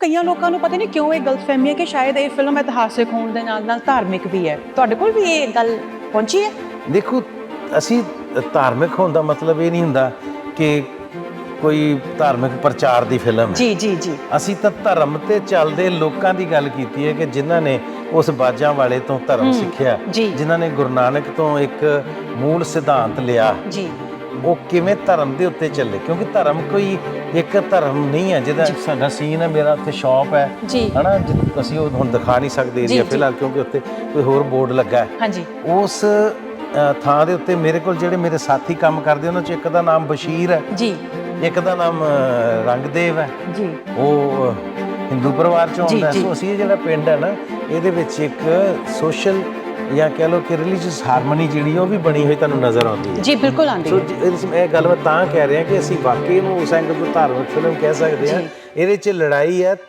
ਕਈਆਂ ਲੋਕਾਂ ਨੂੰ ਪਤਾ ਨਹੀਂ ਕਿਉਂ ਇਹ ਗਲਤਫਹਿਮੀ ਹੈ ਕਿ ਸ਼ਾਇਦ ਇਹ ਫਿਲਮ ਇਤਿਹਾਸਿਕ ਹੋਣ ਦੇ ਨਾਲ ਨਾਲ ਧਾਰਮਿਕ ਵੀ ਹੈ। ਤੁਹਾਡੇ ਕੋਲ ਵੀ ਇਹ ਗੱਲ ਪਹੁੰਚੀ ਹੈ? ਦੇਖੋ ਅਸੀਂ ਧਾਰਮਿਕ ਹੋਣ ਦਾ ਮਤਲਬ ਇਹ ਨਹੀਂ ਹੁੰਦਾ ਕਿ ਕੋਈ ਧਾਰਮਿਕ ਪ੍ਰਚਾਰ ਦੀ ਫਿਲਮ ਹੈ। ਜੀ ਜੀ ਜੀ। ਅਸੀਂ ਤਾਂ ਧਰਮ ਤੇ ਚੱਲਦੇ ਲੋਕਾਂ ਦੀ ਗੱਲ ਕੀਤੀ ਹੈ ਕਿ ਜਿਨ੍ਹਾਂ ਨੇ ਉਸ ਬਾਜਾਂ ਵਾਲੇ ਤੋਂ ਧਰਮ ਸਿੱਖਿਆ। ਜਿਨ੍ਹਾਂ ਨੇ ਗੁਰੂ ਨਾਨਕ ਤੋਂ ਇੱਕ ਮੂਲ ਸਿਧਾਂਤ ਲਿਆ। ਜੀ। ਉਹ ਕਿਵੇਂ ਧਰਮ ਦੇ ਉੱਤੇ ਚੱਲੇ? ਕਿਉਂਕਿ ਧਰਮ ਕੋਈ ਇੱਕ ਧਰਮ ਨਹੀਂ ਹੈ ਜਿਹਦਾ ਸਾਡਾ ਸੀਨ ਹੈ ਮੇਰਾ ਉੱਥੇ ਸ਼ਾਪ ਹੈ। ਹਨਾ? ਅਸੀਂ ਉਹ ਹੁਣ ਦਿਖਾ ਨਹੀਂ ਸਕਦੇ ਜੀ, ਏਰੀਆ। ਫਿਲਹਾਲ ਕਿਉਂਕਿ ਉੱਤੇ ਕੋਈ ਹੋਰ ਬੋਰਡ ਲੱਗਾ ਹੈ। ਹਾਂਜੀ। ਉਸ ਥਾਂ ਦੇ ਉੱਤੇ ਮੇਰੇ ਕੋਲ ਜਿਹੜੇ ਮੇਰੇ ਸਾਥੀ ਕੰਮ ਕਰਦੇ ਉਹਨਾਂ ਚ ਇੱਕ ਦਾ ਨਾਮ ਬਸ਼ੀਰ ਹੈ। ਜੀ। ਇੱਕ ਦਾ ਨਾਮ ਰੰਗਦੇਵ ਹੈ। ਜੀ। ਉਹ ਹਿੰਦੂ ਪਰਿਵਾਰ ਚੋਂ ਆਉਂਦਾ। ਸੋ ਅਸੀਂ ਜਿਹੜਾ ਪਿੰਡ ਹੈ ਨਾ ਇਹਦੇ ਵਿੱਚ ਇੱਕ ਸੋਸ਼ਲ ਜਾਂ ਕਹਿ ਲਓ ਕਿ ਰਿਲੀਜੀਅਸ ਹਾਰਮਨੀ ਜਿਹੜੀ ਉਹ ਵੀ ਬਣੀ ਹੋਈ ਤੁਹਾਨੂੰ ਨਜ਼ਰ ਆਉਂਦੀ ਹੈ। ਜੀ ਬਿਲਕੁਲ ਆਂਦੀ ਸੋ ਮੈਂ ਇਹ ਗੱਲ ਮੈਂ ਤਾਂ ਕਹਿ ਰਿਹਾ ਕਿ ਅਸੀਂ ਵਾਕਈ ਨੂੰ ਉਸ ਐਂਗਲ ਤੋਂ ਧਾਰਮਿਕ ਫਿਲਮ ਕਹਿ ਸਕਦੇ ਹਾਂ। ਇਹਦੇ 'ਚ ਲੜਾਈ ਹੈ